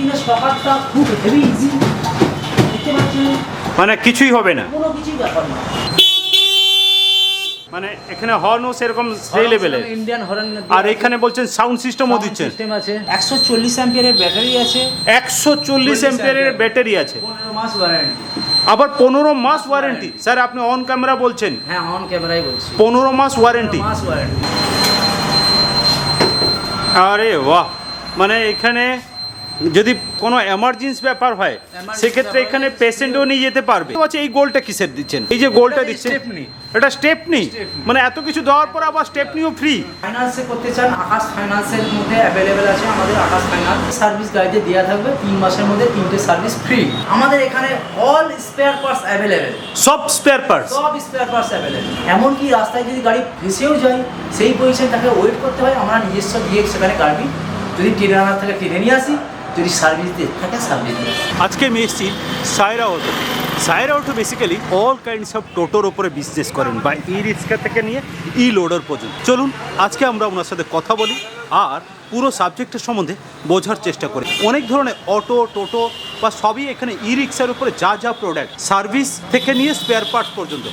দিনে সকালটা খুব হেভি ইজি দেখতে পাচ্ছেন মানে কিছুই হবে না। কোনো কিছুই ব্যাপার না। মানে এখানে হর্নও সেরকম সেই লেভেলের ইন্ডিয়ান হরেন আর এখানে বলছেন সাউন্ড সিস্টেমও দিচ্ছেন। সিস্টেম আছে। একশো চল্লিশ অ্যাম্পিয়ারের ব্যাটারি আছে। একশো চল্লিশ এম্পিয়ারের ব্যাটারি আছে। পনেরো মাস ওয়ারেন্টি আবার পনেরো মাস ওয়ারেন্টি স্যার আপনি অন ক্যামেরা বলছেন। হ্যাঁ অন ক্যামেরাই বলছি। পনেরো মাস ওয়ারেন্টি মাস ওয়ারেন্টি আরে বাহ! মানে এখানে যদি কোনো এমার্জেন্সি ব্যাপার হয় সেক্ষেত্রে এখানে পেশেন্টও নিয়ে যেতে পারবে। আচ্ছা এই গোলটা কিসের দিচ্ছেন? এই যে গোলটা দিচ্ছেন। এটা স্টেপ নেই মানে এত কিছু দেওয়ার পর আবার স্টেপ নিও ফ্রি ফাইন্যান্সে করতে চান আকাশ ফাইন্যান্সের মধ্যে অ্যাভেলেবেল আছে আমাদের আকাশ ফাইন্যান্স সার্ভিস গাড়িতে দেওয়া থাকবে তিন মাসের মধ্যে তিনটে সার্ভিস ফ্রি আমাদের এখানে অল স্পেয়ার পার্টস অ্যাভেলেবেল সব স্পেয়ার পার্টস সব স্পেয়ার পার্টস অ্যাভেলেবেল এমনকি রাস্তায় যদি গাড়ি ফেসেও যায় সেই পজিশন তাকে ওয়েট করতে হয়। আমরা নিজস্ব গিয়ে সেখানে গাড়ি যদি টেনে আনার থেকে টেনে নিয়ে আসি। যদি সার্ভিস দিয়ে থাকে সার্ভিস আজকে আমি এসেছি Saira auto Saira auto basically all kinds of টোটোর ওপরে বিজনেস করেন বা ই রিক্সা থেকে নিয়ে ই লোডার পর্যন্ত। চলুন, আজকে আমরা ওনার সাথে কথা বলি আর পুরো সাবজেক্টের সম্বন্ধে বোঝার চেষ্টা করি। অনেক ধরনের অটো টোটো বা সবই এখানে ই রিক্সার উপরে যা যা প্রোডাক্ট সার্ভিস থেকে নিয়ে স্পেয়ার পার্টস পর্যন্ত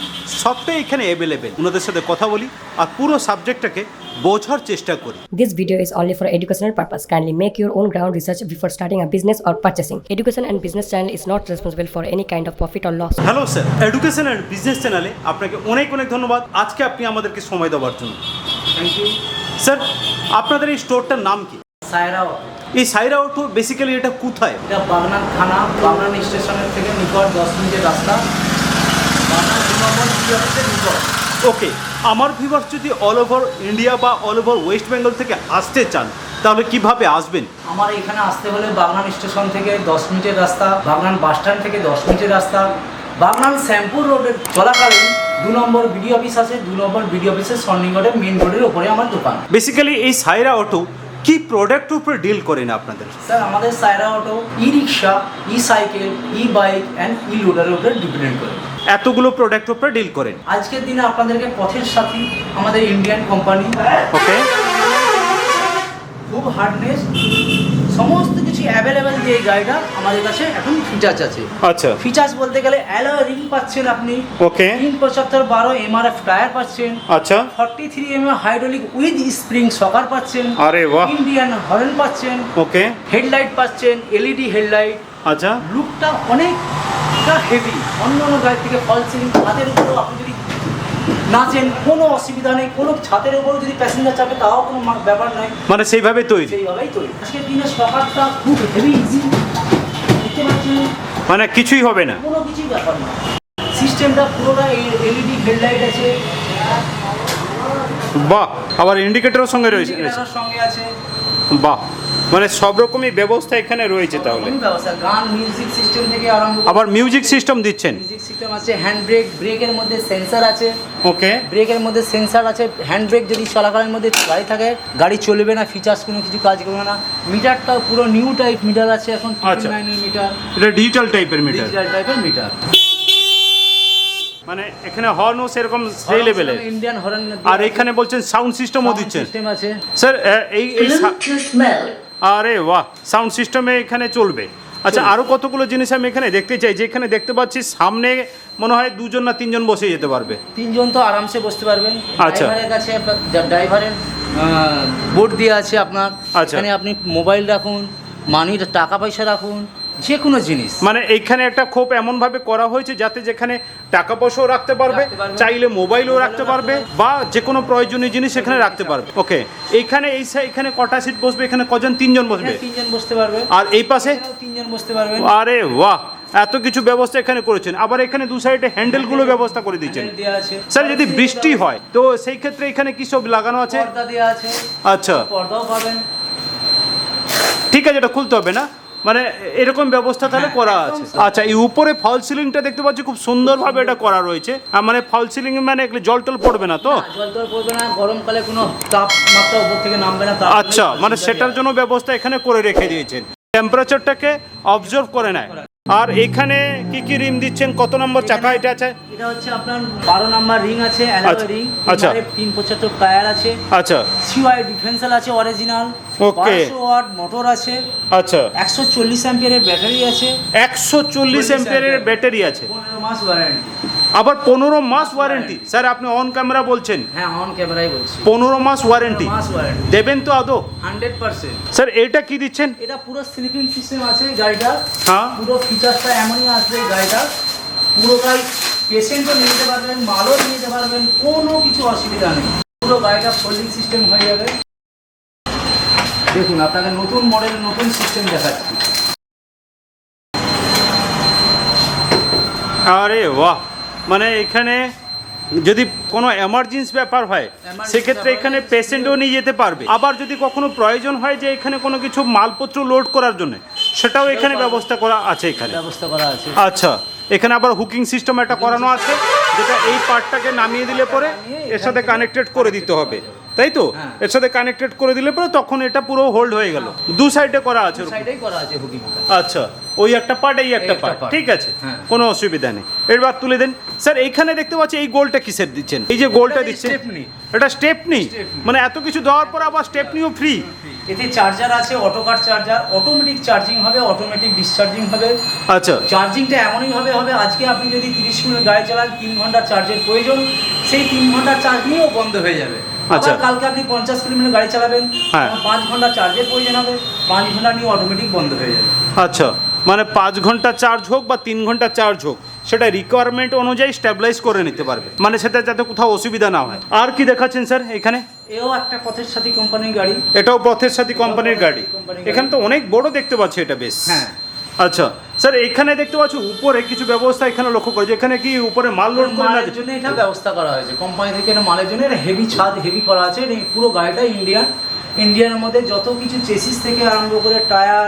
সবটাই এখানে অ্যাভেলেবেল ওনাদের সাথে কথা বলি আর পুরো সাবজেক্টটাকে বোঝার চেষ্টা করি। This video is only for educational purpose. Kindly make your own ground research before starting a business or purchasing. Education and Business channel is not responsible for any kind of profit or loss. Hello sir education and business চ্যানেলে আপনাকে অনেক অনেক ধন্যবাদ। আজকে আপনি আমাদেরকে সময় দেওয়ার জন্য। থ্যাংক ইউ স্যার আপনাদের এই স্টোরটার নাম কি? সায়রা এই সাইরা অটো বেসিক্যালি এটা কোথায়? এটা বাগনান থানা বাগনান স্টেশনের থেকে নিকট দশ মিনিটের রাস্তা। বাগনান নিকট। ওকে আমার ভিভার্স যদি অল ওভার ইন্ডিয়া বা অল ওভার ওয়েস্ট বেঙ্গল থেকে আসতে চান তাহলে কীভাবে আসবেন? আমার এখানে আসতে হলে বাগনান স্টেশন থেকে দশ মিনিটের রাস্তা বাগনান বাস স্ট্যান্ড থেকে দশ মিনিটের রাস্তা। বাগনান শ্যামপুর রোডের চলাকালীন দু নম্বর বিডি অফিস আছে। দু নম্বর বিডি অফিসের সন্নিকটে মেন রোডের ওপরে আমার দোকান। বেসিক্যালি এই সাইরা অটো কি প্রোডাক্ট উপরে ডিল করে না আপনাদের? স্যার আমাদের Saira auto e rickshaw e cycle e bike and e লোডারের উপরে ডিপেন্ডেন্ট করে। এতগুলো প্রোডাক্ট উপরে ডিল করেন। আজকের দিনে আপনাদেরকে পথের সাথী আমাদের ইন্ডিয়ান কোম্পানি ওকে খুব হার্ডনেস সমস্ত অ্যাভেলেবেল যে এই গাড়িটা আমাদের কাছে এখন ফিচার্স আছে। আচ্ছা। ফিচার্স বলতে গেলে অ্যালয় রিং পাচ্ছেন আপনি। ওকে তিন পঁচাত্তর বারো এমআরএফ টায়ার পাচ্ছেন। আচ্ছা। Forty three M hydraulic with spring shocker পাচ্ছেন। আরে বাহ। ইন্ডিয়ান হরেন পাচ্ছেন। ওকে হেডলাইট পাচ্ছেন এলইডি হেডলাইট আচ্ছা। লুকটা অনেকটা হেভি অন্য অন্য গাড়ি থেকে ফল সিলিং ছাদের উপরেও আপনি নাচেন কোনো অসুবিধা নেই কোনো ছাদের উপরেও যদি প্যাসেঞ্জার চাপে তাও কোনো ব্যাপার নয়। মানে সেইভাবে তৈরি? সেইভাবেই তৈরি। আজকের দিনে সকালটা খুব হেভি ইজি দেখতে পাচ্ছেন? মানে কিছুই হবে না। কোনো কিছুই ব্যাপার না সিস্টেমটা পুরোটা এলইডি হেডলাইট আছে। বাহ আবার ইন্ডিকেটরের সঙ্গে রয়েছে। সঙ্গে আছে। বাহ। মানে সব রকমই ব্যবস্থা এখানে রয়েছে তাহলে। গান মিউজিক সিস্টেম থেকে আরম্ভ আবার মিউজিক সিস্টেম দিচ্ছেন। মিউজিক সিস্টেম আছে হ্যান্ড ব্রেক ব্রেকের মধ্যে সেন্সার আছে। ওকে ব্রেকের মধ্যে সেন্সার আছে হ্যান্ড ব্রেক যদি চলাকালীন মধ্যে গাড়ি থাকে গাড়ি চলবে না ফিচার্স কোনো কিছু কাজ করবে না। মিটারটাও পুরো নিউ টাইপ মিটার আছে এখন আচ্ছা। মিটার এটা ডিজিটাল টাইপের মিটার ডিজিটাল টাইপের মিটার মানে এখানে হর্নও সেরকম সেই লেভেলের ইন্ডিয়ান হরেন আর এখানে বলছেন সাউন্ড সিস্টেমও দিচ্ছেন। সিস্টেম আছে। স্যার এই এই. আরে বাহ সাউন্ড সিস্টেমে এখানে চলবে। আচ্ছা আরও কতগুলো জিনিস আমি এখানে দেখতে চাই যে এখানে দেখতে পাচ্ছি সামনে মনে হয় দুজন না তিনজন বসে যেতে পারবে। তিনজন তো আরামসে বসতে পারবেন। আচ্ছা। ড্রাইভারের কাছে ড্রাইভারের বোর্ড দেওয়া আছে আপনার। আচ্ছা। এখানে আপনি মোবাইল রাখুন মানির টাকা পয়সা রাখুন। যে কোনো জিনিস। মানে এইখানে একটা খোপ এমনভাবে করা হয়েছে যাতে যেখানে টাকা পয়সাও রাখতে পারবে চাইলে মোবাইলও রাখতে পারবে বা যে কোনো প্রয়োজনীয় জিনিস এখানে রাখতে পারবে। ওকে এইখানে এই এখানে কটা সিট বসবে? এখানে কজন? তিনজন বসবে? তিনজন বসতে পারবে। আর এই পাশে? তিনজন বসতে পারবেন আরে বাহ এত কিছু ব্যবস্থা এখানে করেছেন। আবার এখানে দু সাইডে হ্যান্ডেলগুলো ব্যবস্থা করে দিয়েছেন। হ্যান্ডেল স্যার যদি বৃষ্টি হয় তো সেই ক্ষেত্রে এখানে কি সব লাগানো আছে? আছে। আচ্ছা। ঠিক আছে এটা খুলতে হবে না? মানে এরকম ব্যবস্থা তাহলে করা হ্যাঁ, আছে। আচ্ছা এই উপরে ফল সিলিংটা দেখতে পাচ্ছি খুব সুন্দরভাবে এটা করা রয়েছে। মানে ফল সিলিং মানে একটু জল টল পড়বে না তো? জল টল পড়বে না গরমকালে কোনো তাপমাত্রা উপর থেকে নামবে না আচ্ছা মানে সেটার জন্য ব্যবস্থা এখানে করে রেখে দিয়েছেন। টেম্পারেচারটাকে অবজার্ভ করে নেয়। আর এখানে কি কি রিম দিচ্ছেন? কত নম্বর চাকা এটা আছে? এটা হচ্ছে আপনার 12 নম্বর রিং আছে আচ্ছা, অ্যালয় রিং আচ্ছা। তিন পঁচাত্তর টায়ার আছে। আচ্ছা। সিওয়াই ডিফেন্সাল আছে অরিজিনাল ওকে 500 ওয়াট মোটর আছে। আচ্ছা। একশো চল্লিশ অ্যাম্পিয়ারের ব্যাটারি আছে। একশো চল্লিশ এম্পিয়ারের ব্যাটারি আছে। পনেরো মাস ওয়ারেন্টি আবার পনেরো মাস ওয়ারেন্টি স্যার আপনি অন ক্যামেরা বলছেন। হ্যাঁ অন ক্যামেরাই বলছি। পনেরো মাস ওয়ারেন্টি দেবেন তো আদৌ? হান্ড্রেড পার্সেন্ট স্যার এটা কি দিচ্ছেন? এটা পুরো স্লিপিং সিস্টেম আছে গাড়িটা হ্যাঁ। পুরো ফিচার্সটা এমনই আসবে গাড়িটা পুরোটাই পেশেন্টও নিয়ে যেতে পারবেন মালও নিয়ে যেতে পারবেন কোনো কিছু অসুবিধা নেই। পুরো গাড়িটা ফোল্ডিং সিস্টেম হয়ে যাবে। দেখুন আপনাকে নতুন মডেল নতুন সিস্টেম দেখাচ্ছি। আরে বাহ! মানে এখানে যদি কোনো এমার্জেন্সি ব্যাপার হয় সেক্ষেত্রে এখানে পেশেন্টও নিয়ে যেতে পারবে। আবার যদি কখনো প্রয়োজন হয় যে এখানে কোনো কিছু মালপত্র লোড করার জন্য সেটাও এখানে ব্যবস্থা করা আছে এখানে। ব্যবস্থা করা আছে। আচ্ছা এখানে আবার হুকিং সিস্টেম একটা করানো আছে যেটা এই পার্টটাকে নামিয়ে দিলে পরে এর সাথে কানেক্টেড করে দিতে হবে। তাই তো? হ্যাঁ। এর সাথে কানেক্টেড করে দিলে পরে তখন এটা পুরো হোল্ড হয়ে গেল। দু সাইডে করা আছে। সাইডেই করা আছে হুকিংটা আচ্ছা ওই একটা পার্ট এই একটা পার্ট ঠিক আছে হ্যাঁ। কোনো অসুবিধা নেই। এবার তুলে দেন। স্যার এইখানে দেখতে পাচ্ছি এই গোলটা কিসের দিচ্ছেন? এই যে গোলটা দিচ্ছেন। এটা স্টেপ নেই মানে এত কিছু দেওয়ার পর আবার স্টেপ নিও ফ্রি এতে চার্জার আছে auto car charger automatic charging হবে অটোমেটিক ডিসচার্জিং হবে। আচ্ছা। চার্জিংটা এমনই ভাবে হবে আজকে আপনি যদি তিরিশ মিনিট গাড়ি চালান তিন ঘণ্টার চার্জের প্রয়োজন। সেই তিন ঘণ্টার চার্জ নিয়েও বন্ধ হয়ে যাবে। আচ্ছা। কালকে আপনি পঞ্চাশ কিলোমিটার গাড়ি চালাবেন হ্যাঁ। পাঁচ ঘণ্টা চার্জের প্রয়োজন হবে পাঁচ ঘণ্টা নিয়ে অটোমেটিক বন্ধ হয়ে যাবে আচ্ছা মানে পাঁচ ঘণ্টা চার্জ হোক বা তিন ঘণ্টা চার্জ হোক সেটা রিকোয়ারমেন্ট অনুযায়ী স্টেবিলাইজ করে নিতে পারবে মানে সেটা যাতে কোথাও অসুবিধা না হয় আর কি দেখাচ্ছেন স্যার এখানে এও একটা পথের সাথে কোম্পানির গাড়ি এটাও পথের সাথী কোম্পানির গাড়ি কোম্পানির গাড়ি। এখানে তো অনেক বড় দেখতে পাচ্ছি এটা বেশ হ্যাঁ। আচ্ছা। স্যার এখানে দেখতে পাচ্ছি উপরে কিছু ব্যবস্থা এখানে লক্ষ্য করেছি এখানে কি উপরে মাল লোড করে না মালের জন্য এটা ব্যবস্থা করা হয়েছে। কোম্পানি থেকে এটা মালের জন্য এটা হেভি ছাদ হেভি করা আছে। এটা পুরো গাড়িটা ইন্ডিয়ান ইন্ডিয়ানের মধ্যে যত কিছু চেসিস থেকে আরম্ভ করে টায়ার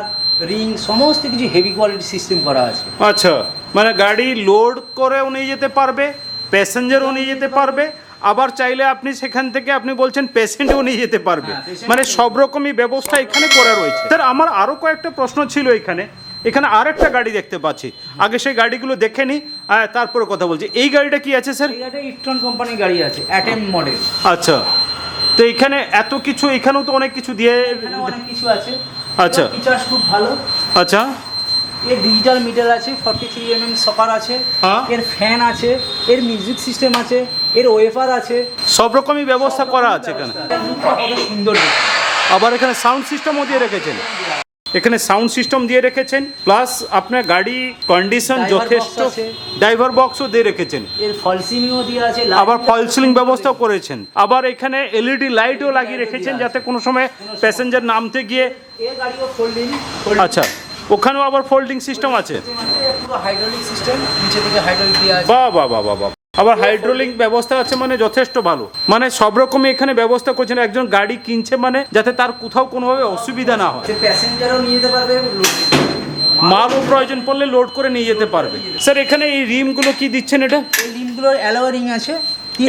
রিং সমস্ত কিছু হেভি কোয়ালিটি সিস্টেম করা আছে। আচ্ছা। মানে গাড়ি লোড করেও নিয়ে যেতে পারবে প্যাসেঞ্জারও নিয়ে যেতে পারবে আবার চাইলে আপনি সেখান থেকে আপনি বলছেন পেশেন্টও নিয়ে যেতে পারবে। হ্যাঁ, মানে সব রকমই ব্যবস্থা এখানে করা রয়েছে। স্যার আমার আরও কয়েকটা প্রশ্ন ছিল এখানে। এখানে আর একটা গাড়ি দেখতে পাচ্ছি। আগে সেই গাড়িগুলো দেখে আহ, তারপরে কথা বলছি। এই গাড়িটা কি আছে স্যার? ইট্রন কোম্পানির গাড়ি আছে অ্যাটেম মডেল আচ্ছা। তো এখানে এত কিছু এখানেও তো অনেক কিছু দিয়ে অনেক কিছু আছে। আচ্ছা। ফিচার্স খুব ভালো। আচ্ছা। এর ডিজিটাল মিটার আছে forty three M M shocker আছে। এর ফ্যান আছে এর মিউজিক সিস্টেম আছে এর ওয়েফার আছে। সব রকমই ব্যবস্থা করা আছে এখানে। সুন্দর আবার এখানে সাউন্ড সিস্টেমও দিয়ে রেখেছেন। এখানে সাউন্ড সিস্টেম দিয়ে রেখেছেন প্লাস আপনার গাড়ি কন্ডিশন যথেষ্ট। ড্রাইভার বক্সও দিয়ে রেখেছেন। এর ফল সিলিংও দিয়ে আছে আবার ফল সিলিং ব্যবস্থাও করেছেন। আবার এখানে এলইডি লাইটও লাগিয়ে রেখেছেন যাতে কোনো সময় প্যাসেঞ্জার নামতে গিয়ে আচ্ছা ওখানেও আবার ফোল্ডিং সিস্টেম আছে। পুরো হাইড্রোলিক সিস্টেম নিচে থেকে হাইড্রোলিক দিয়ে আছে। বাহ বাহ বাহ বাহ। আবার হাইড্রোলিক ব্যবস্থা আছে মানে যথেষ্ট ভালো। মানে সব রকমই এখানে ব্যবস্থা করছেন। একজন গাড়ি কিনছে মানে যাতে তার কোথাও কোনোভাবে অসুবিধা না হয়। প্যাসেঞ্জারও নিয়ে যেতে পারবে মালও প্রয়োজন পড়লে লোড করে নিয়ে যেতে পারবে। স্যার এখানে এই রিমগুলো কি দিচ্ছেন এটা? এই লিমগুলোর অ্যালোয় রিং আছে।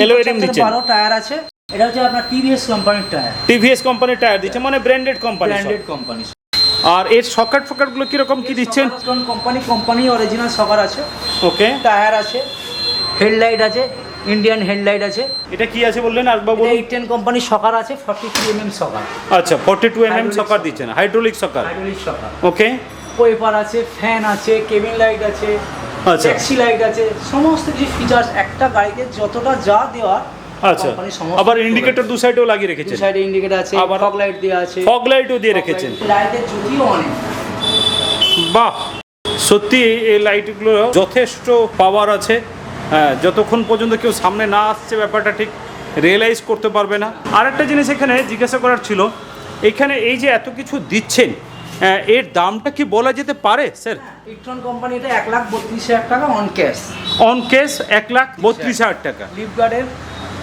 Alloy ring দিচ্ছেন। বারো টায়ার আছে। এটা হচ্ছে আপনার টিভিএস কোম্পানির টায়ার। টিভিএস কোম্পানির টায়ার দিচ্ছে মানে ব্র্যান্ডেড কোম্পানি ব্র্যান্ডেড কোম্পানি আর এর সকেট ফকেটগুলো কীরকম কি দিচ্ছেন? কোম্পানি কোম্পানি অরিজিনাল সকার আছে। ওকে টায়ার আছে। হেডলাইট আছে ইন্ডিয়ান হেডলাইট আছে। এটা কি আছে বললেন? এটা বলুন। এইট টেন কোম্পানির সকার আছে forty three M M shocker. আচ্ছা forty two M M shocker. দিচ্ছেন হাইড্রোলিক সকার। হাইড্রোলিক সকার। ওকে ওয়েপার আছে ফ্যান আছে কেবিন লাইট আছে আচ্ছা। ট্যাক্সি লাইট আছে সমস্ত কিছু ফিচার্স একটা গাড়িতে যতটা যা দেওয়া আচ্ছা। আবার ইন্ডিকেটর দু সাইডেও লাগিয়ে দু রেখেছেন সাইডে ইন্ডিকেটর আছে আবার- ফগ লাইট দেওয়া আছে। ফগ লাইটও দিয়ে রেখেছেন। লাইটের জ্যোতিও অনেক। বাহ! সত্যি এই লাইটগুলো যথেষ্ট পাওয়ার আছে। হ্যাঁ যতক্ষণ পর্যন্ত কেউ সামনে না আসছে ব্যাপারটা ঠিক রিয়েলাইজ করতে পারবে না। আরেকটা জিনিস এখানে জিজ্ঞাসা করার ছিল এখানে এই যে এত কিছু দিচ্ছেন আহ, এর দামটা কি বলা যেতে পারে স্যার? ইলেকট্রন কোম্পানি এটা এক লাখ বত্রিশ হাজার টাকা অন ক্যাশ অন ক্যাশ এক লাখ বত্রিশ হাজার টাকা। ফ্লিপকার্টের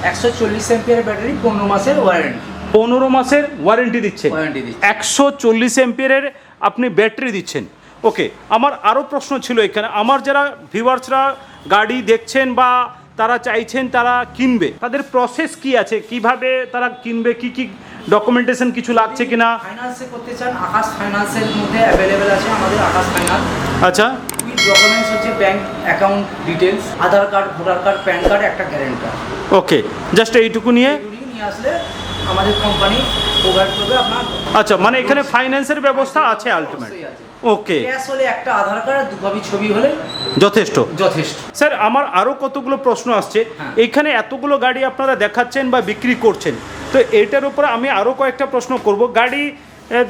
একশো চল্লিশ এমপিয়ার ব্যাটারি পনেরো মাসের ওয়ারেন্টি পনেরো মাসের ওয়ারেন্টি দিচ্ছেন। ওয়ারেন্টি দিচ্ছে একশো চল্লিশ এম্পিয়ারের আপনি ব্যাটারি দিচ্ছেন। ওকে আমার আরও প্রশ্ন ছিল এখানে। আমার যারা ভিউয়ার্সরা গাড়ি দেখছেন বা তারা চাইছেন তারা কিনবে তাদের প্রসেস কি আছে? কীভাবে তারা কিনবে? কি কি ডকুমেন্টেশন কিছু লাগছে কিনা? ফাইন্যান্সে করতে চান আকাশ ফাইন্যান্সের মধ্যে অ্যাভেলেবেল আছে আমাদের আকাশ ফাইন্যান্স আচ্ছা। ডকুমেন্টস হচ্ছে bank account details Aadhaar card voter card PAN card একটা গ্যারেন্টার ওকে জাস্ট এইটুকু নিয়ে। নিয়ে আসলে আমাদের কোম্পানি প্রোভাইড করবে আপনার। আচ্ছা মানে এখানে ফাইন্যান্সের ব্যবস্থা আছে আলটিমেট। ওকে। ক্যাশ হলে একটা আধার কার্ড আর দু কপি ছবি হলে যথেষ্ট। যথেষ্ট। স্যার আমার আরও কতগুলো প্রশ্ন আসছে। হ্যাঁ। এইখানে এতগুলো গাড়ি আপনারা দেখাচ্ছেন বা বিক্রি করছেন। তো এটার উপরে আমি আরও কয়েকটা প্রশ্ন করব। গাড়ি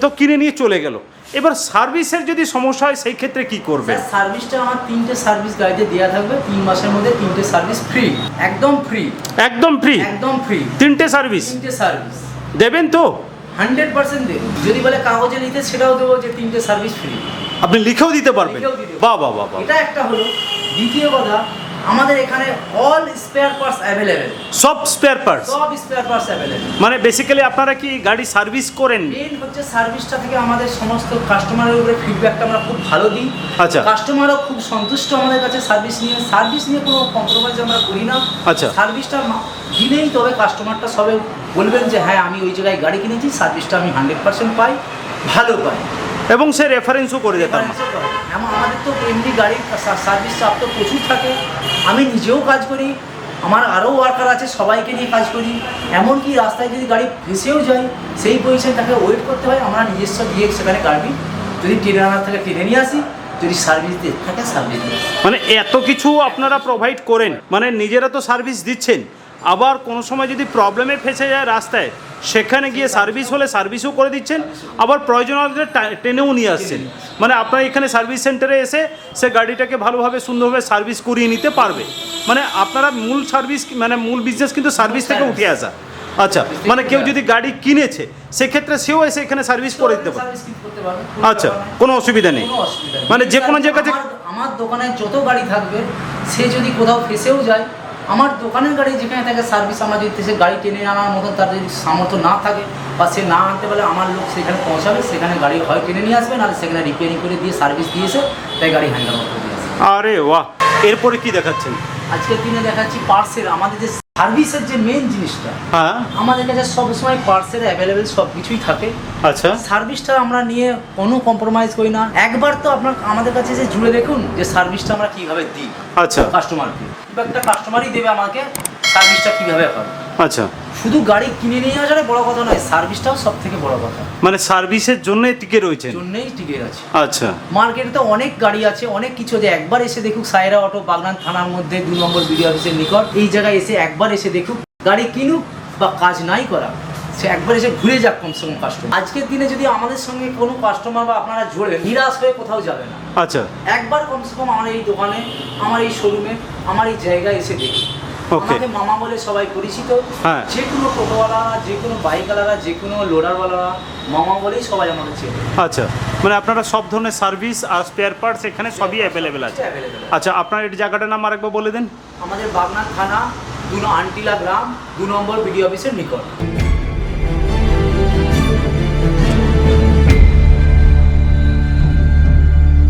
তো কিনে নিয়ে চলে গেল। এবার সার্ভিসের যদি সমস্যা হয় সেই ক্ষেত্রে কি করবে? সার্ভিসটা আমার তিনটে সার্ভিস গাড়িতে দেওয়া থাকবে। তিন মাসের মধ্যে তিনটে সার্ভিস ফ্রি একদম ফ্রি একদম ফ্রি একদম ফ্রি তিনটে সার্ভিস? তিনটে সার্ভিস। দেবেন তো? হান্ড্রেড পার্সেন্ট দেবো। যদি বলে কাগজে নিতে সেটাও দেবো যে তিনটে সার্ভিস ফ্রি। আপনি লিখেও দিতে পারবেন। বাহ বাহ বাহ। এটা একটা হলো। দ্বিতীয় কথা আমাদের এখানে অল স্পেয়ার পার্টস অ্যাভেলেবেল সব স্পেয়ার পার্টস সব স্পেয়ার পার্টস অ্যাভেলেবেল মানে বেসিক্যালি আপনারা কি গাড়ি সার্ভিস করেন? মেন হচ্ছে সার্ভিসটা থেকে আমাদের সমস্ত কাস্টমারের উপরে ফিডব্যাকটা আমরা খুব ভালো দিই। আচ্ছা। কাস্টমারও খুব সন্তুষ্ট আমাদের কাছে সার্ভিস নিয়ে। সার্ভিস নিয়ে কোনো কম্প্রোমাইজ আমরা করি না। আচ্ছা। সার্ভিসটা দিলেই তবে কাস্টমারটা সবে বলবেন যে হ্যাঁ আমি ওই জায়গায় গাড়ি কিনেছি সার্ভিসটা আমি হান্ড্রেড পার্সেন্ট পাই ভালো পাই। এবং সে রেফারেন্সও করে এমন আমাদের তো এমনি গাড়ির সার্ভিস চাপ তো প্রচুর থাকে। আমি নিজেও কাজ করি আমার আরও ওয়ার্কার আছে সবাইকে নিয়ে কাজ করি। এমনকি রাস্তায় যদি গাড়ি ফেসেও যায় সেই পজিশন তাকে ওয়েট করতে হয় আমরা নিজস্ব গিয়ে সেখানে গাড়ি যদি টেনে আনার থেকে টেনে নিয়ে আসি যদি সার্ভিস দিয়ে থাকে সার্ভিস মানে এত কিছু আপনারা প্রোভাইড করেন মানে নিজেরা তো সার্ভিস দিচ্ছেন। আবার কোনো সময় যদি প্রবলেমে ফেসে যায় রাস্তায় সেখানে গিয়ে সার্ভিস হলে সার্ভিসও করে দিচ্ছেন আবার প্রয়োজন হলে টেনেও নিয়ে আসছেন। মানে আপনার এখানে সার্ভিস সেন্টারে এসে সে গাড়িটাকে ভালোভাবে সুন্দরভাবে সার্ভিস করিয়ে নিতে পারবে। মানে আপনারা মূল সার্ভিস মানে মূল বিজনেস কিন্তু সার্ভিস থেকে উঠে আসা। আচ্ছা মানে কেউ যদি গাড়ি কিনেছে সেক্ষেত্রে সেও এসে এখানে সার্ভিস করে দিতে পারে। আচ্ছা কোনো অসুবিধা নেই। কোনো অসুবিধা নেই। মানে যে কোনো জায়গাতে আমার- আমার দোকানে যত গাড়ি থাকবে সে যদি কোথাও ফেসেও যায় আমার দোকানের গাড়ি যেখানে থাকে সার্ভিস আমার যদি সে গাড়ি টেনে আনার মতন তার যদি সামর্থ্য না থাকে বা সে না আনতে পারলে আমার লোক সেখানে পৌঁছাবে সেখানে গাড়ি হয় টেনে নিয়ে আসবে নাহলে সেখানে রিপেয়ারিং করে দিয়ে সার্ভিস দিয়েছে তাই গাড়ি হ্যান্ডেল করে দিয়েছে আরে বাহ! এরপরে কি দেখাচ্ছেন? আজকের দিনে দেখাচ্ছি পার্সেল আমাদের যে সার্ভিসের যে মেন জিনিসটা হ্যাঁ। আমাদের কাছে সবসময় পার্সেল অ্যাভেলেবেল সব কিছুই থাকে। আচ্ছা। সার্ভিসটা আমরা নিয়ে কোনো কম্প্রোমাইজ করি না। একবার তো আপনার আমাদের কাছে যে জুড়ে দেখুন যে সার্ভিসটা আমরা কীভাবে দিই আচ্ছা। কাস্টমারকে একটা কাস্টমারই দেবে আমাকে সার্ভিসটা কীভাবে হয়। আচ্ছা। শুধু গাড়ি কিনে নিয়ে আসারে বড় কথা নয় সার্ভিসটাও সব থেকে বড় কথা। মানে সার্ভিসের জন্য টিকে রয়েছে জন্যই টিকে আছে। আচ্ছা। মার্কেটে তো অনেক গাড়ি আছে অনেক কিছু আছে। একবার এসে দেখুক সাইরা অটো বাগনান থানার মধ্যে দু নম্বর বিডিও অফিসের নিকট। এই জায়গায় এসে একবার এসে দেখুক গাড়ি কিনুক বা কাজ নাই করা সে একবার এসে ঘুরে যাক কমসে কম কাস্টমার আজকের দিনে যদি আমাদের সঙ্গে কোনো কাস্টমার বা আপনারা জোড়ে নিরাশ হয়ে কোথাও যাবে না। আচ্ছা। একবার কমসে কম আমার এই দোকানে আমার এই শোরুমে আমার এই জায়গায় এসে দেখি Okay. মামা বলে সবাই পরিচিত। হ্যাঁ। যে কোনো টোটোওয়ালা যে কোনো বাইকওয়ালারা যে কোনো লোডারওয়ালারা মামা বলেই সবাই আমাকে চেনে। আচ্ছা মানে আপনারা সব ধরনের সার্ভিস আর স্পেয়ার পার্টস এখানে সবই অ্যাভেলেবেল আছে। আচ্ছা আপনার এই জায়গাটার নাম আরেকবার বলে দিন। আমাদের বাগনান থানা দু আন্টিলা গ্রাম দু নম্বর বিডি অফিসের নিকট।